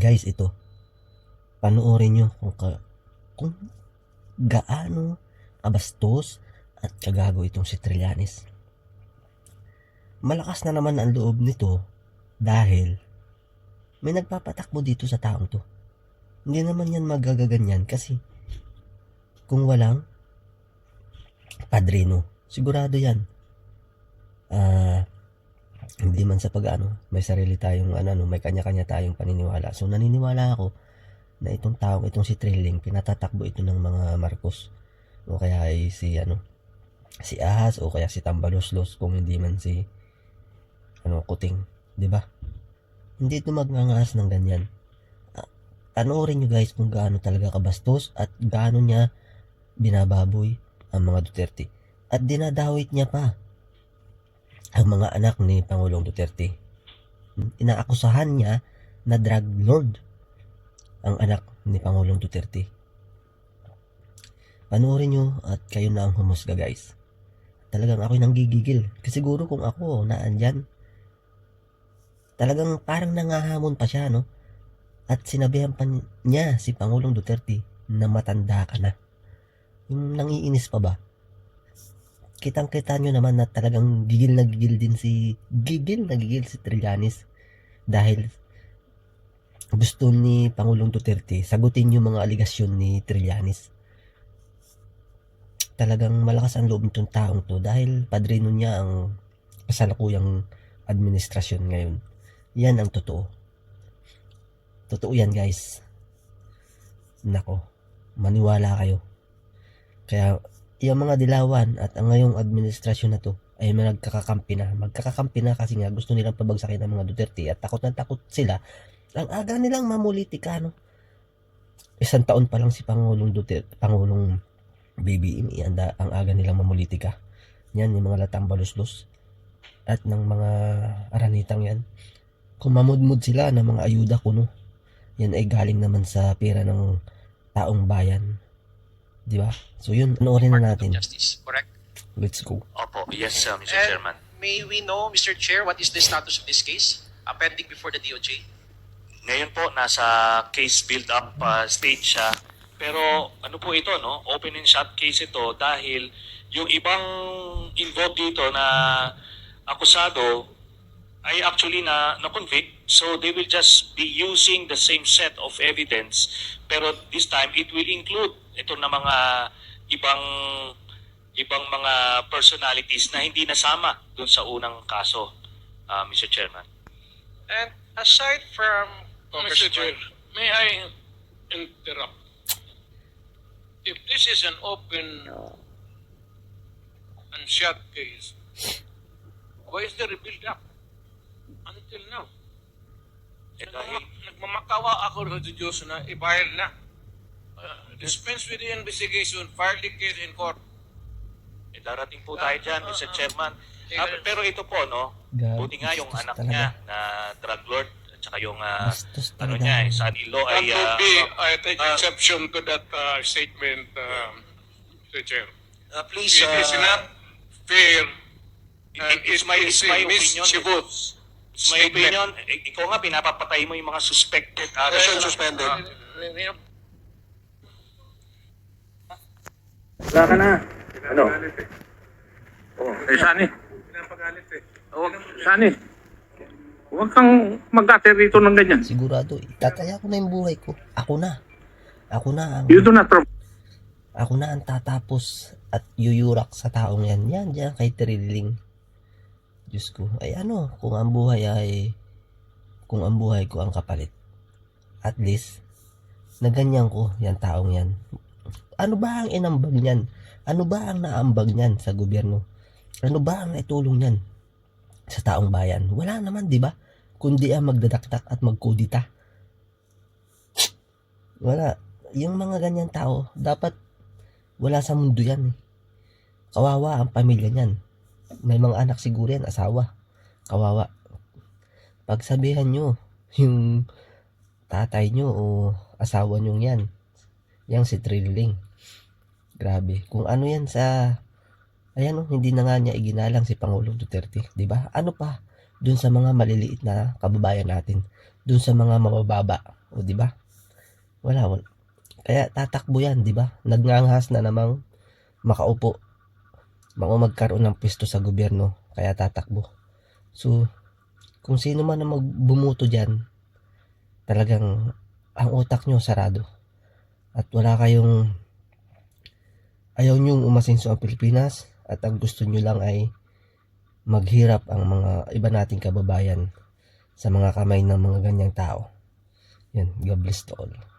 Guys, ito. Panoorin nyo kung, ka, kung gaano kabastos at kagago itong si Trillanes. Malakas na naman ang loob nito dahil may nagpapatakbo dito sa taong to. Hindi naman yan magagaganyan kasi kung walang padrino, sigurado yan. Ah, hindi man sa pag-ano, may sarili tayong ano, ano, may kanya-kanya tayong paniniwala. So naniniwala ako na itong taong itong si Trilling pinatatakbo ito ng mga Marcos o kaya ay si ano si Ahas o kaya si Tambaloslos kung hindi man si ano Kuting, 'di ba? Hindi ito magngangas ng ganyan. Ah, Panoorin nyo guys kung gaano talaga kabastos at gaano niya binababoy ang mga Duterte. At dinadawit niya pa ang mga anak ni Pangulong Duterte. Inaakusahan niya na drug lord ang anak ni Pangulong Duterte. Panoorin nyo at kayo na ang humusga guys. Talagang ako'y nanggigigil. Kasi siguro kung ako naandyan, talagang parang nangahamon pa siya, no? At sinabihan pa niya si Pangulong Duterte na matanda ka na. Yung nangiinis pa ba? Kitang-kita nyo naman na talagang gigil na gigil din si... Gigil na gigil si Trillanes. Dahil gusto ni Pangulong Duterte sagutin yung mga aligasyon ni Trillanes. Talagang malakas ang loob nitong taong to dahil padrino niya ang kasalukuyang administrasyon ngayon. Yan ang totoo. Totoo yan guys. Nako, maniwala kayo. Kaya yung mga dilawan at ang ngayong administrasyon na to ay magkakakampi na. Magkakakampi na kasi nga gusto nilang pabagsakin ng mga Duterte at takot na takot sila. Ang aga nilang mamulitika, no? Isang taon pa lang si Pangulong Duterte, Pangulong BBM, anda, ang aga nilang mamulitika. Yan, yung mga latang baluslos at ng mga aranitang yan. Kung mamudmud sila ng mga ayuda kuno, yan ay galing naman sa pera ng taong bayan. Di ba? So yun, panoorin na natin. Justice, correct? Let's go. Opo, yes, uh, Mr. And Chairman. may we know, Mr. Chair, what is the status of this case? Uh, pending before the DOJ? Ngayon po, nasa case build-up uh, stage siya. Pero ano po ito, no? Open and shut case ito dahil yung ibang involved dito na akusado ay actually na na-convict. So they will just be using the same set of evidence. Pero this time, it will include ito na mga ibang ibang mga personalities na hindi nasama dun sa unang kaso, uh, Mr. Chairman. And aside from Mr. Chair, may I interrupt? If this is an open and shut case, why is there a build-up until now? Eh, dahil, Nagmamakawa ako sa Diyos na i-file na. Uh, dispense with the investigation, file the case in court. eh, darating po tayo dyan, Mr. Chairman. Ah, pero ito po, no? Buti nga yung anak talaga. niya na drug lord at saka yung ah, Bastos ano talaga. niya, eh, son-in-law That ay would ah, be, I take uh, exception to that uh, statement, um, Mr. Chair. ah, please, It is ah, not fair it- and it's it my, is it's my opinion. mischievous It's my opinion. Eh, Ikaw nga, pinapapatay mo yung mga suspected. ah, Session ah, suspended. ah, Wala ka na. Ano? Oh, eh, Sani. Pinapagalit eh. Oh, Sani. Huwag kang mag-ate rito ng ganyan. Sigurado, itataya ko na yung buhay ko. Ako na. Ako na ang, You do not pro- ako na ang tatapos at yuyurak sa taong yan. Yan, dyan kay Trilling. Diyos ko. Ay ano, kung ang buhay ay, kung ang buhay ko ang kapalit. At least, na ganyan ko, yan taong yan. Ano ba ang inambag niyan? Ano ba ang naambag niyan sa gobyerno? Ano ba ang naitulong niyan sa taong bayan? Wala naman, di ba? Kundi ang magdadaktak at magkudita. Wala. Yung mga ganyan tao, dapat wala sa mundo yan. eh. Kawawa ang pamilya niyan. May mga anak siguro yan, asawa. Kawawa. Pagsabihan nyo, yung tatay nyo o asawa nyo yan, yang si Trilling. Grabe. Kung ano yan sa, ayan o, hindi na nga niya iginalang si Pangulong Duterte. ba Ano pa? Dun sa mga maliliit na kababayan natin. Dun sa mga mabababa O ba? Wala, wala. Kaya tatakbo yan, di ba? Nagnganghas na namang makaupo. Mga magkaroon ng pwesto sa gobyerno, kaya tatakbo. So, kung sino man ang magbumuto dyan, talagang ang utak nyo sarado. At wala kayong ayaw nyong umasinso ang Pilipinas at ang gusto nyo lang ay maghirap ang mga iba nating kababayan sa mga kamay ng mga ganyang tao. Yan, God bless to all.